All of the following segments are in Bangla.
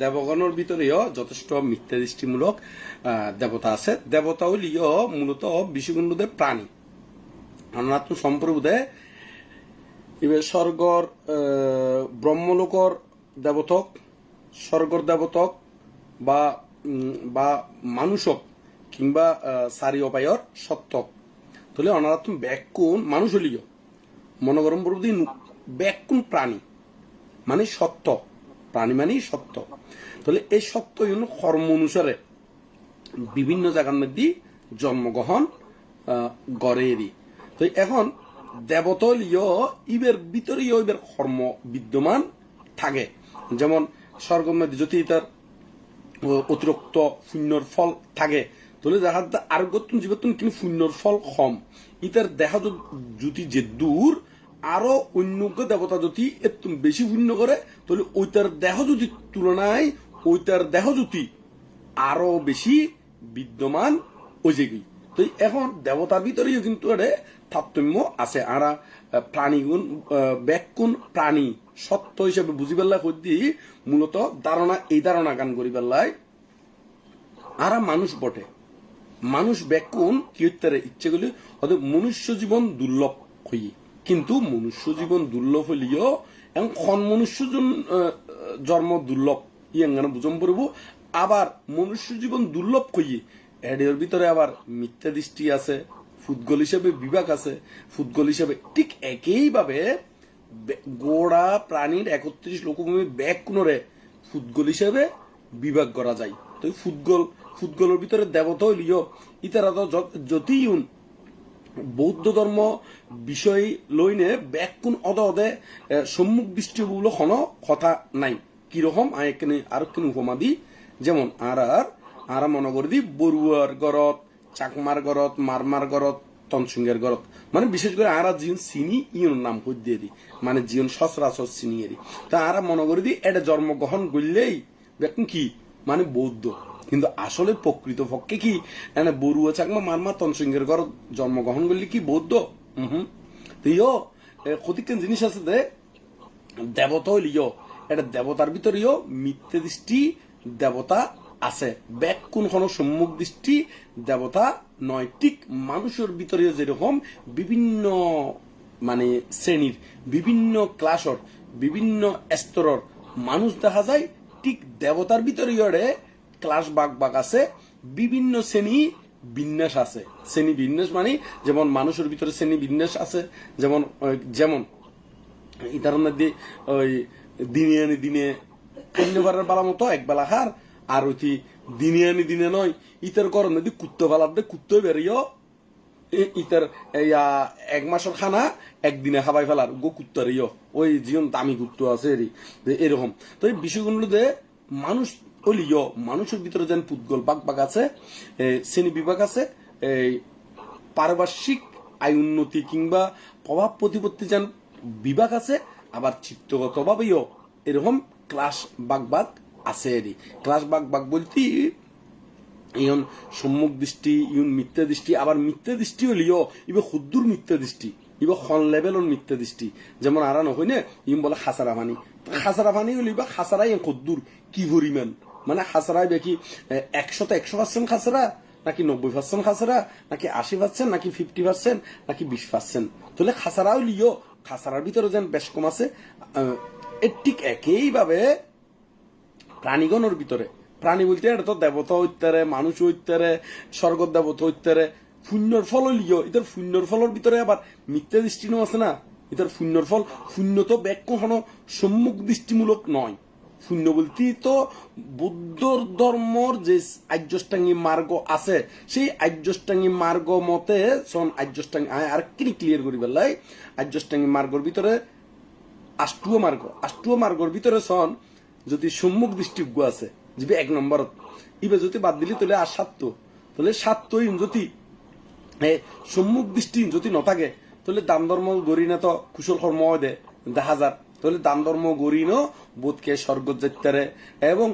দেবগণের ভিতরেও যথেষ্ট মিথ্যা দৃষ্টিমূলক দেবতা আছে। দেবতা হইলিও মূলত বিশ্বগুণদের প্রাণী। অনাত্ম সম্প্রভুদে স্বর্গর ব্রহ্মলোকর দেবতক, স্বর্গর দেবতক বা বা মানুষক কিংবা সারি অপায়র সত্যক তাহলে অনারাত্ম ব্যাকুণ মানুষ হলিও মনোগরম প্রভৃতি ব্যাকুণ প্রাণী মানে সত্য প্রাণী মানেই সত্য। তাহলে এই সত্য ইউন কর্ম অনুসারে বিভিন্ন জায়গার মধ্যে জন্মগ্রহণ গড়েরই তো এখন দেবতলীয় ইবের ভিতরেও ইবের কর্ম বিদ্যমান থাকে। যেমন স্বর্গের মধ্যে যদি তার অতিরিক্ত শূন্যর ফল থাকে, তাহলে দেখা যায় আরোগ্যতন জীবতন কিন্তু শূন্যর ফল কম। ইতার দেখা যদি যে দূর আরও অন্য দেবতা যদি একটু বেশি পুণ্য করে, তাহলে ওইটার দেহ যদি তুলনায় ওইটার দেহ যদি আরও বেশি বিদ্যমান ওই যেগুলি তো এখন দেবতার ভিতরেও কিন্তু তারতম্য আছে। আরা প্রাণীগুণ ব্যাকুণ প্রাণী সত্য হিসেবে বুঝি পেল্লা কদ্দি মূলত ধারণা, এই ধারণা গান করি পেল্লায়। আরা মানুষ বটে। মানুষ ব্যাকুণ কি ইচ্ছে করলে হয়তো মনুষ্য জীবন দুর্লভ হই কিন্তু মনুষ্য জীবন দুর্লভ হইলেও এবং খন মনুষ্য জন্ম দুর্লভ, ইয়াঙ্গানো বুঝম পড়ব। আবার মনুষ্য জীবন দুর্লভ হই এর ভিতরে আবার মিথ্যা দৃষ্টি আছে, ফুটগল হিসেবে বিভাগ আছে। ফুটগল হিসেবে ঠিক একইভাবে গোড়া প্রাণীর একত্রিশ লোকভূমি ব্যাগ কোনরে ফুটগল হিসেবে বিভাগ করা যায়। তো এই ফুটগল, ফুটগলের ভিতরে দেবতা হইলিও ইতারা তো য- যতই উন বৌদ্ধ ধর্ম বিষয় লইনে ব্যাকুণ অদ অদে সম্মুখ দৃষ্টি কোনো কথা নাই। কীরকম আয় আর কিন উপমা দি যেমন আর আর আর মনে করে দি বড়ুয়ার গরত চাকমার গরত মারমার গরত তনসুঙ্গের গরত মানে বিশেষ করে আরা জিন চিনি ইয়ন নাম হই দিয়ে দি। মানে জিয়ন সচরাচর চিনি এরি তা আরা মনে করে দি এটা জন্মগ্রহণ করলেই, দেখুন কি? মানে বৌদ্ধ। কিন্তু আসলে প্রকৃত পক্ষে কি? এনে বড়ুয়া চাকমা মারমা তনসিংহের ঘর জন্মগ্রহণ করলে কি বৌদ্ধ? হুম তো ইয়ো ক্ষতিকেন জিনিস আছে দে। দেবতা হইলিও এটা দেবতার ভিতরেও মিথ্যে দৃষ্টি দেবতা আছে। ব্যাক কোন কোন সম্মুখ দৃষ্টি দেবতা নয়। ঠিক মানুষের ভিতরে যেরকম বিভিন্ন মানে শ্রেণির, বিভিন্ন ক্লাসর, বিভিন্ন স্তরর মানুষ দেখা যায়, ঠিক দেবতার ভিতরে ইয়রে ক্লাস বাগ বাগ আছে, বিভিন্ন শ্রেণি বিন্যাস আছে। শ্রেণি বিন্যাস মানে যেমন মানুষের ভিতরে শ্রেণি বিন্যাস আছে, যেমন যেমন ইতার মধ্যে ওই দিনে আনি দিনে কন্যাবারের বেলা মতো এক বেলা খার আর ওই দিনে আনি দিনে নয়, ইতার গরম নদী কুত্তো বেলার দে কুত্তো বেরিয়েও ইতার এক মাসের খানা, একদিনে খাবাই ফেলার, গো কুত্তার ইয়। ওই জীবন দামি কুত্তো আছে এরকম। তো এই বিষয়গুলো মানুষ অলিয় মানুষের ভিতরে যেন পুদ্গল বাগ বাগ আছে শ্রেণি বিভাগ আছে এই পারিপার্শ্বিক আয় উন্নতি কিংবা প্রভাব প্রতিপত্তি যেন বিভাগ আছে, আবার চিত্তগতভাবেও এরকম ক্লাস বাগ বাগ আছে এরই। ক্লাস বাগ বাগ বলতে ইয়ন সম্মুখ দৃষ্টি ইউন মিথ্যা দৃষ্টি, আবার মিথ্যা দৃষ্টি হলিও ইবে ক্ষুদ্র মিথ্যা দৃষ্টি, ইবে খন লেভেলর মিথ্যা দৃষ্টি। যেমন আর নহয় নে ইম বলে খাসারা পানি খাসারা পানি হলি বা খাসারাই ক্ষুদ্র, কি পরিমাণ? মানে খাসারাই দেখি একশোতে একশো পার্সেন্ট খাসারা, নাকি নব্বই পার্সেন্ট খাসারা, নাকি আশি পার্সেন্ট, নাকি ফিফটি পার্সেন্ট, নাকি বিশ পার্সেন্ট? তাহলে খাসারা লিও, খাসারার ভিতরে যেন বেশ কম আছে ঠিক একইভাবে প্রাণীগণের ভিতরে। প্রাণী বলতে এটা তো দেবতা হইতারে, মানুষ হইতারে, স্বর্গ দেবতা হইতারে, শূন্যর ফল লিও এটার শূন্যর ফলের ভিতরে আবার মিথ্যা দৃষ্টিও আছে না? এটার শূন্যর ফল, শূন্য তো ব্যাক কখনো সম্মুখ দৃষ্টিমূলক নয়। শূন্য বলতে, তো বুদ্ধ ধর্মর যে আর্যষ্টাঙ্গী মার্গ আছে, সেই আর্যষ্টাঙ্গী মার্গ মতে সন আর্যষ্টাঙ্গী আর কি ক্লিয়ার করি বেলাই আর্যষ্টাঙ্গী মার্গর ভিতরে আষ্টুয় মার্গ, আষ্টুয় মার্গর ভিতরে সন যদি সম্মুখ দৃষ্টিজ্ঞ আছে, যদি এক নম্বর, ইবে যদি বাদ দিলি তাহলে আর সাত্য তাহলে সাত্য যদি সম্মুখ দৃষ্টি যদি নথাকে, তাহলে দান ধর্ম গড়ি না তো কুশল কর্ম দে দেখা যার তাহলে দান ধর্ম গড়ি ন বোধকে স্বর্গ যাইতারে এবং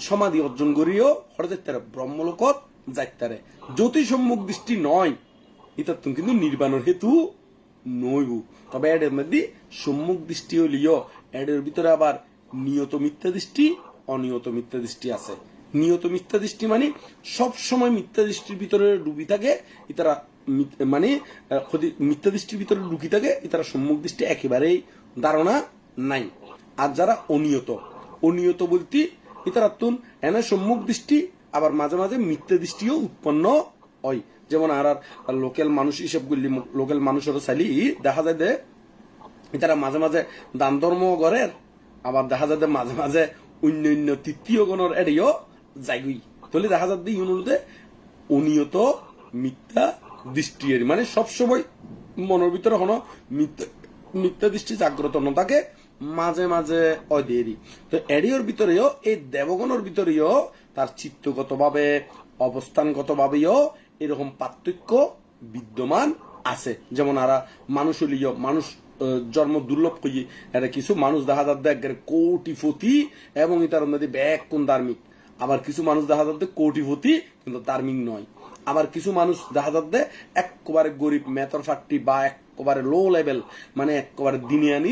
সমাধি অর্জন করিও হরে যাইতারে ব্রহ্মলোকত যদি সম্মুখ দৃষ্টি নয় এটা তুমি কিন্তু নির্বাণের হেতু নইব তবে এর মধ্যে সম্মুখ দৃষ্টি হলিও এর ভিতরে আবার নিয়ত মিথ্যা দৃষ্টি, অনিয়ত মিথ্যা দৃষ্টি আছে। নিয়ত মিথ্যা দৃষ্টি মানে সব সময় মিথ্যা দৃষ্টির ভিতরে ডুবি থাকে, ইতারা মানে মিথ্যা দৃষ্টির ভিতরে ঢুকি থাকে ইতারা সম্মুখ দৃষ্টি একেবারেই ধারণা নাই। আর যারা অনিয়ত অনিয়ত বলতে ইতারা তুন এনে সম্মুখ দৃষ্টি, আবার মাঝে মাঝে মিথ্যা দৃষ্টিও উৎপন্ন হয়। যেমন আর আর লোকাল মানুষ হিসেব করলি, লোকাল মানুষের চালি দেখা যায় যে এটারা মাঝে মাঝে দান ধর্ম গড়ের আবার দেখা যায় মাঝে মাঝে অন্য অন্য তৃতীয় গণর এড়িও যাইগুই তাহলে দেখা যাচ্ছে ইউনুতে অনিয়ত, মিথ্যা দৃষ্টি এর। মানে সবসময় মনের ভিতরে হনো মিথ্যা দৃষ্টি জাগ্রত ন থাকে মাঝে মাঝে অদেরি তো এরিয়র ভিতরেও, এই দেবগণের ভিতরেও তার চিত্তগতভাবে, অবস্থানগতভাবেও এরকম পার্থক্য বিদ্যমান আছে। যেমন আরা মানুষ হলিও মানুষ জন্ম দুর্লভ করি এটা কিছু মানুষ দেখা যাচ্ছে একবারে কোটিপতি এবং তার মধ্যে ব্যাগ কোন ধার্মিক। আবার কিছু মানুষ দেখা যাচ্ছে কোটিপতি, কিন্তু ধার্মিক নয়। আবার কিছু মানুষ দেখা যাচ্ছে একেবারে গরিব মেতর ফাট্টি বা একেবারে লো লেভেল মানে একেবারে দিনে আনি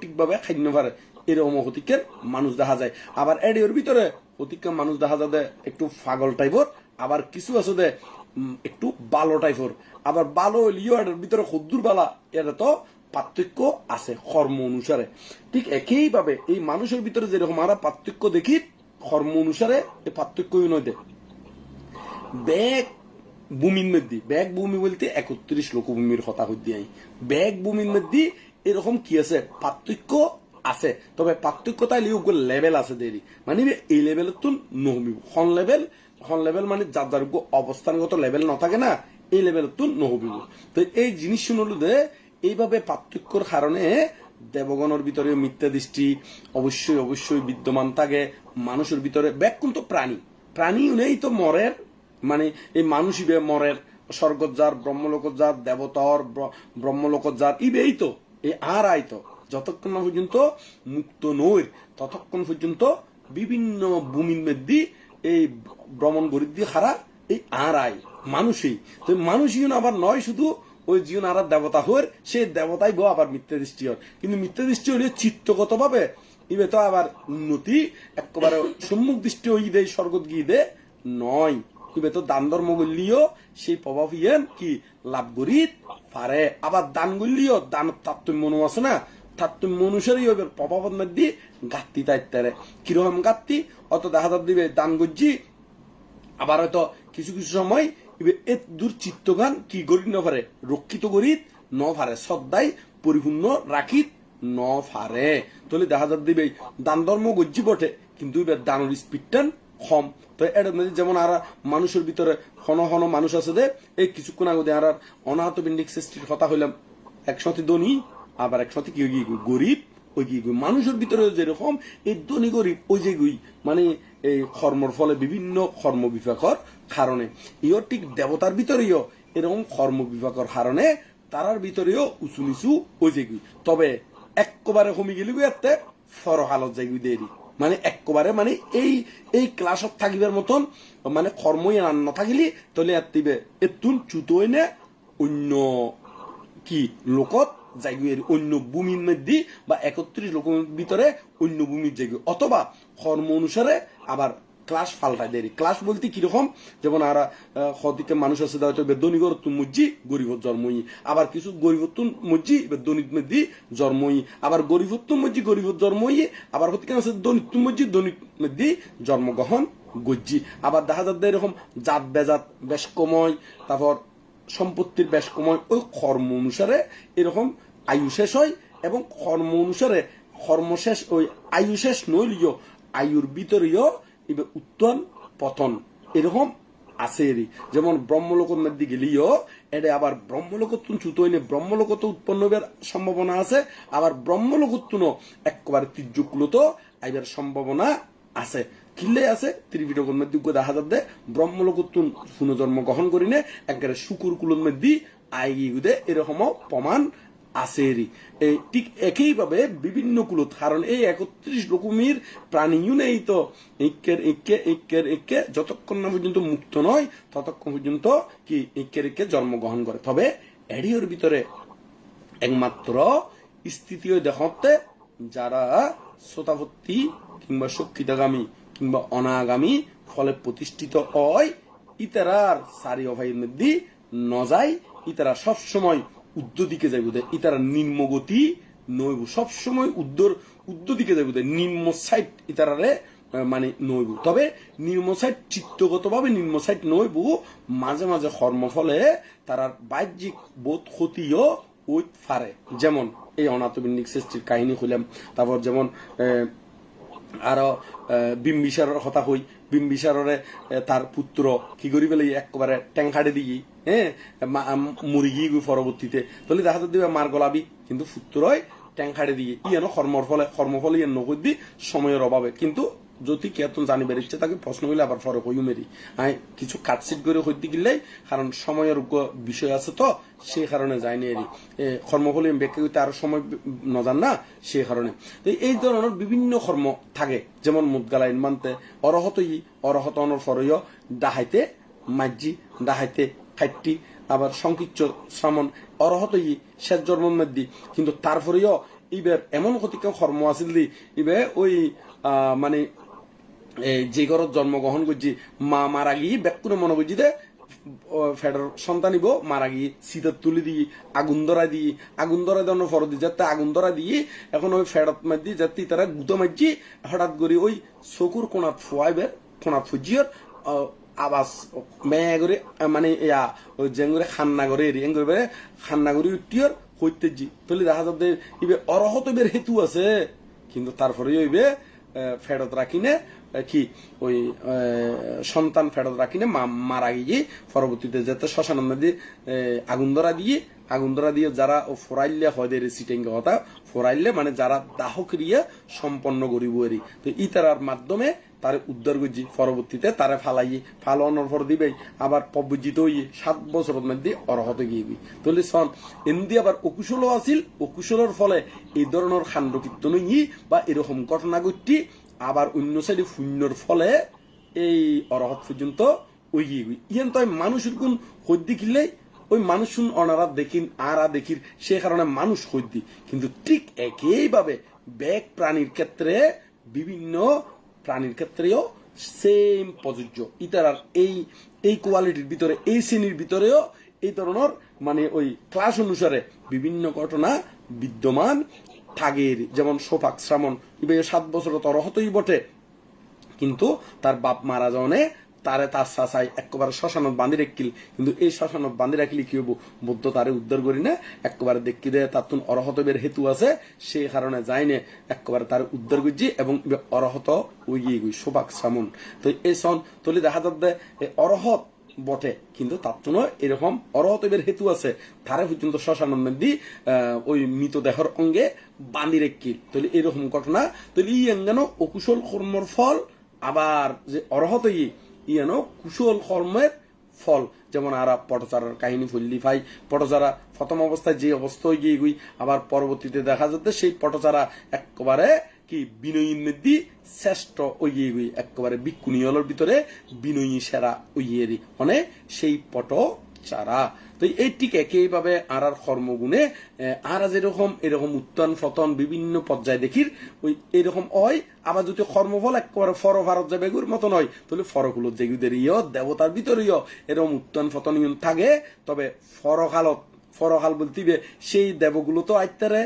ঠিকভাবে খাইন্য পারে। এরকম হতিকের মানুষ দেখা যায়। আবার এডিওর ভিতরে হতিকা মানুষ দেখা যাবে একটু পাগল টাইপর আবার কিছু আছে যে একটু বালো টাইপর আবার বালো হইলেও এটার ভিতরে খদ্দুর বালা এটা তো পার্থক্য আছে কর্ম অনুসারে। ঠিক একইভাবে এই মানুষের ভিতরে যেরকম আমরা পার্থক্য দেখি, কর্ম অনুসারে এই পার্থক্য নয় ব্যাগ ভূমির মধ্যে, ব্যাগ ভূমি বলতে একত্রিশ লোকভূমির কথা হইতে আই ব্যাগ ভূমির মধ্যে এরকম কি আছে? পার্থক্য আছে। তবে পার্থক্য তাই লেভেল আছে দেরি। মানে এই লেভেলের তো নহমিব। হন লেভেল হন লেভেল মানে যার যার অবস্থানগত লেভেল না থাকে না, এই লেভেলের তো নহবিব তো এই জিনিস শুনল যে এইভাবে পার্থক্যর কারণে দেবগণের ভিতরে মিথ্যা দৃষ্টি অবশ্যই অবশ্যই বিদ্যমান থাকে। মানুষের ভিতরে ব্যাগ কিন্তু প্রাণী। প্রাণী নেই তো মরের মানে এই মানুষই ইবে মরের স্বর্গজার ব্রহ্মলোকজাত দেবতর ব্র- ব্রহ্মলোকজাত ইবেই তো এই আর আই তো যতক্ষণ না পর্যন্ত মুক্ত নই, ততক্ষণ পর্যন্ত বিভিন্ন ভূমির মধ্যে এই ভ্রমণ গরিব হারা এই আর আই মানুষই। তো মানুষই আবার নয় শুধু, ওই জীবন আর দেবতা হর সে দেবতাই গো আবার মিথ্যা দৃষ্টি হর কিন্তু মিথ্যা দৃষ্টি হলে চিত্তগত ভাবে ইবে তো আবার উন্নতি, একেবারে সম্মুখ দৃষ্টি হই দে স্বর্গত গিয়ে দে নয়। ইবে তো দান ধর্ম করলিও, সেই প্রভাব ইয়েন কি লাভ করিত? পারে। আবার দান করলিও, দান তাত্তম্য মনো আছে না? তাত্তম্য অনুসারে হবে প্রভাবের মধ্যে গাত্তি তাইতারে কীরকম গাত্তি অত দেখা যাক দিবে দান গজ্জি আবার হয়তো কিছু কিছু সময় এ দূর চিত্তগান কি করি ন পারে? রক্ষিত করি ন পারে। শ্রদ্ধায় পরিপূর্ণ রাখিত ন পারে। তাহলে দেখা যাক দিবে দান ধর্ম গজ্জি বটে, কিন্তু এবার দানের স্পিডটান কম তো মধ্যে যেমন আর মানুষের ভিতরে হন হন মানুষ আছে যে, এই কিছুক্ষণ আগে আর অনাহত বিন্ডিক সৃষ্টির কথা হইলাম, একসাথে ধনী, আবার একসাথে কি গরিব, ওই কি মানুষের ভিতরে যেরকম, এই ধনী গরিব, ওই যে গুই মানে এই কর্মর ফলে বিভিন্ন কর্ম বিভাগর কারণে। ইও ঠিক দেবতার ভিতরেও এরকম কর্ম বিভাগর কারণে তারার ভিতরেও উঁচু নিচু ওই যে তবে একবারে কমি গেলি এতে ফরহালত যাইগুই দেরি। মানে একবারে মানে এই এই ক্লাসত থাকিবার মতন মানে কর্মই আর না থাকিলি তাহলে আর দিবে এতুন চুতোই নে অন্য কি লোকত জায়গায় অন্য ভূমির মধ্যে বা একত্রিশ লোকের ভিতরে অন্য ভূমির জায়গা অথবা কর্ম অনুসারে আবার ক্লাস ফাল্টায় দেরি। ক্লাস বলতে কীরকম? যেমন আর হদিকে মানুষ আছে হয়তো বেদনিগর তুন মজ্জি, গরিবত জন্মই। আবার কিছু গরিবতুন মজ্জি দনিত মধ্যে জন্মই। আবার গরিবত্ব মজ্জি, গরিবত জন্মই। আবার হতিকে আছে দনিত মজ্জি দনিত মধ্যে জন্মগ্রহণ গজ্জি আবার দেখা যাচ্ছে এরকম জাত বেজাত বেশ কময় তারপর সম্পত্তির বেশ কময় ওই কর্ম অনুসারে এরকম আয়ু শেষ হয় এবং কর্ম অনুসারে কর্ম শেষ, ওই আয়ু শেষ নইলিও আয়ুর ভিতরেও এবার উত্তন পতন। এরকম আছে এরই যেমন ব্রহ্মলোকের মধ্যে গেলিও এটা আবার ব্রহ্মলোকত্তুন চুতো এনে ব্রহ্মলোকত উৎপন্ন হবার সম্ভাবনা আছে, আবার ব্রহ্মলোকত্তুন একেবারে তীর্যকুলত আইবার সম্ভাবনা আছে। কিল্লে আছে ত্রিপিটকের মধ্যে দেখা যাবে ব্রহ্মলোকত্তুন পুনর্জন্ম গ্রহণ করিনে, একেবারে শুকুর কুলের মধ্যে আই গুদে এরকম প্রমাণ এই ঠিক একইভাবে বিভিন্ন কুলত কারণ এই একত্রিশ রকমের প্রাণীও নেই তো ঐক্যের ঐক্যে ঐক্যের ঐক্যে যতক্ষণ না পর্যন্ত মুক্ত নয়, ততক্ষণ পর্যন্ত কি ঐক্যের ঐক্যে জন্মগ্রহণ করে। তবে এডিওর ভিতরে একমাত্র স্থিতিও দেখাতে যারা শ্রোতাভর্তি কিংবা শক্তিতাগামী কিংবা অনাগামী ফলে প্রতিষ্ঠিত হয়, ইতারার সারি অভাইয়ের মধ্যে নজাই। ইতারা সবসময় উদ্য দিকে যাইব দে ইতারা নিম্নগতি নইব। সবসময় উদ্দর উদ্য দিকে যাইব দে নিম্ন সাইড ইতারারে মানে নইব। তবে নিম্ন সাইড চিত্তগতভাবে নিম্ন সাইড নইব। মাঝে মাঝে কর্মফলে তারার বাহ্যিক বোধ ক্ষতিও ওই ফারে যেমন এই অনাথবিন্দিক সৃষ্টির কাহিনী হইলাম তারপর যেমন আরও আহ, বিম্বিসারের কথা হই বিম্বিসাররে আহ, তার পুত্র কি করি পেলে একবারে ট্যাংখাড়ে দিই হ্যাঁ মুরগি পরবর্তীতে তাহলে দেখা যাচ্ছে মার গলাবি কিন্তু পুত্রই ট্যাংখাড়ে দিয়ে ইয়েন কর্মর ফলে কর্মফল ইয়ে নকই দি সময়ের অভাবে কিন্তু যদি কেতন জানিবার ইচ্ছে তাকে প্রশ্ন হইলে আবার ফরক হইও মেরি। আই কিছু কাটসিট করে হইতে গেলেই কারণ সময়ের বিষয় আছে তো সেই কারণে যায়নি এরি। কর্মফলে ব্যক্তি হইতে আরও সময় নজান না? সেই কারণে। তো এই ধরনের বিভিন্ন কর্ম থাকে, যেমন মুদগালাইন মানতে অরহত ই অরহত অনর ফরইয় ডাহাইতে মাজ্জি ডাহাইতে খাইটি আবার সংকিচ্ছ শ্রামণ অরহত ই শেষ জন্ম মেদি কিন্তু তারপরেও ইবের এমন ক্ষতিকর কর্ম আছিল ইবে ওই মানে যে ঘরত জন্মগ্রহণ করছি মা মারা গিয়ে ব্যাকুনে মনে করছি দে ফেডার সন্তানিব মারা গিয়ে শীতের তুলি দিয়ে আগুন ধরা দিয়ে আগুন ধরা দেওয়ানো ফর দিয়ে যাতে আগুন ধরা দিয়ে এখন ওই ফেডত দিয়ে যাতে তারা গুতো মারছি হঠাৎ করে ওই চকুর কোনাত ফুয়াইবে কোনাত ফুজিয়র আবাস মেয়ে করে মানে ইয়া ওই জেঙ্গুরে খান্না করে এরি এঙ্গুরে বেড়ে খান্না করে উঠিয়র হইতে জি তাহলে দেখা যাবে ইবে অরহত বের হেতু আছে কিন্তু তারপরে আহ, ফেরত রাখিনে কি ওই সন্তান ফেরত রাখিনে মা- মারা গিয়ে পরবর্তীতে যেতে শ্মশান নদী আগুন ধরা দিয়ে, আগুন ধরা দিয়ে যারা ফোরাইলে হয় দের সিটেঙ্গ কথা, ফোরাইলে মানে যারা দাহ ক্রিয়া সম্পন্ন করিব এরি তো ই তারার মাধ্যমে তারে উদ্ধার করছি, পরবর্তীতে তারে ফালাই ফালানোর পর দিবেই, আবার পবজিত হইয়ে সাত বছরের মধ্যে অরহত গিয়ে তাহলে সন এমনি আবার অকুশলও আছিল, অকুশলের ফলে এই ধরনের খান্ড কীর্তন ই বা এরকম ঘটনা ঘটি আবার অন্য সাইডে শূন্যর ফলে এই অরহত পর্যন্ত মানুষের কোন হদ্দি কিনলেই ওই মানুষ অনারা দেখিন, আরা দেখির, সে কারণে মানুষ হদ্দি কিন্তু ঠিক একইভাবে ব্যাগ প্রাণীর ক্ষেত্রে, বিভিন্ন প্রাণীর ক্ষেত্রেও সেম প্রযোজ্য। ইতারার এই এই কোয়ালিটির ভিতরে, এই শ্রেণির ভিতরেও এই ধরনের মানে ওই ক্লাস অনুসারে বিভিন্ন ঘটনা বিদ্যমান। থাকের যেমন সোফাক শ্রামণ ইবে সাত বছর তরহতই বটে। কিন্তু তার বাপ মারা যাওয়ানে তারে তার চাচাই একেবারে শ্মশানত বান্ধি রাখিল। কিন্তু এই শ্মশানত বান্ধি রাখিলে কি হব বুদ্ধ তারে উদ্ধার করি না, একেবারে দেখি দে তার তুন অরহতবের হেতু আছে, সেই কারণে যাই নে, একেবারে তার উদ্ধার করছি এবং অরহত ওই গই সোবাক সামন তো এই সন তলি দেখা এই অরহত বটে। কিন্তু তার তো নয় এরকম অরহতবের হেতু আছে। তারে পর্যন্ত শ্মশানত দি ওই মৃতদেহর অঙ্গে বান্ধি রেখিল তাহলে এরকম ঘটনা। তাহলে ই যেন অকুশল কর্মর ফল, আবার যে অরহত ই ইয়ানো কুশল কর্মের ফল। যেমন আরা পটচারার কাহিনী ফুল্লি ভাই, পটচারা প্রথম অবস্থায় যে অবস্থায় গিয়ে আবার পরবর্তীতে দেখা যাচ্ছে সেই পটচারা একেবারে কি বিনয়ী নদী শ্রেষ্ঠ ওইয়ে গুই একেবারে বিক্ষুণীয়লের ভিতরে বিনয়ী সেরা ওইয়ে রি। মানে সেই পট চারা তো এই ঠিক একইভাবে আর আর কর্মগুণে আর যেরকম, এরকম উত্থান পতন বিভিন্ন পর্যায়ে দেখির, ওই এরকম হয় আবার যদি কর্মফল একেবারে ফর ভারত যাবে এগুর মতো নয়, তাহলে ফরগুলো যেগুদের ইয়, দেবতার ভিতরেও এরকম উত্থান পতন থাকে, তবে ফরকালত, ফরকাল বলতিবে, সেই দেবগুলো তো আইতারে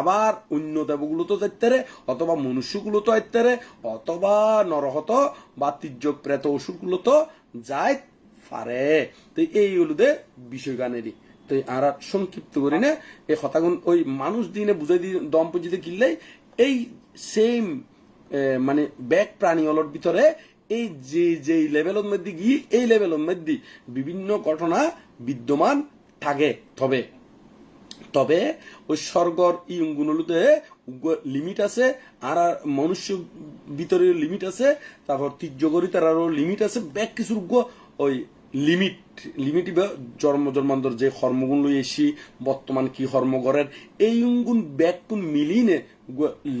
আবার অন্য দেবগুলো তো যাইতারে অথবা মনুষ্যগুলো তো আইতারে, অথবা নরহত বা তির্যক প্রেত অসুরগুলো তো যায় পারে। তো এই হলো দে বিষয় গানেরই তো আর সংক্ষিপ্ত করি না, এই কথাগুন ওই মানুষ দিনে বুঝাই দিয়ে পুঁজিতে কিনলেই এই সেম মানে ব্যাক প্রাণী অলর ভিতরে এই যে যে লেভেলের মধ্যে গিয়ে এই লেভেলের মধ্যে বিভিন্ন ঘটনা বিদ্যমান থাকে, তবে। তবে ওই স্বর্গর ই গুণগুলোতে লিমিট আছে, আর আর মনুষ্য ভিতরে লিমিট আছে, তারপর তির্যগরিতার আরও লিমিট আছে, ব্যাক কিছুর ওই লিমিট লিমিট জন্ম, জন্মান্তর যে কর্মগুণ লই এসি বর্তমান কি কর্ম করেন এই গুণ কোন মিলিনে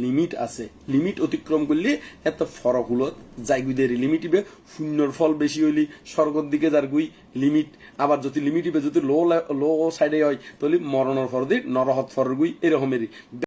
লিমিট আছে। লিমিট অতিক্রম করলে এত ফরক হলো যাইগুদের লিমিট ইবে, শূন্যর ফল বেশি হইলি, স্বর্গর দিকে যার গুই লিমিট, আবার যদি লিমিট ইবে যদি লো লো সাইডে হয়, তাহলে মরণের ফর দি নরহত ফর গুই এরকমেরই।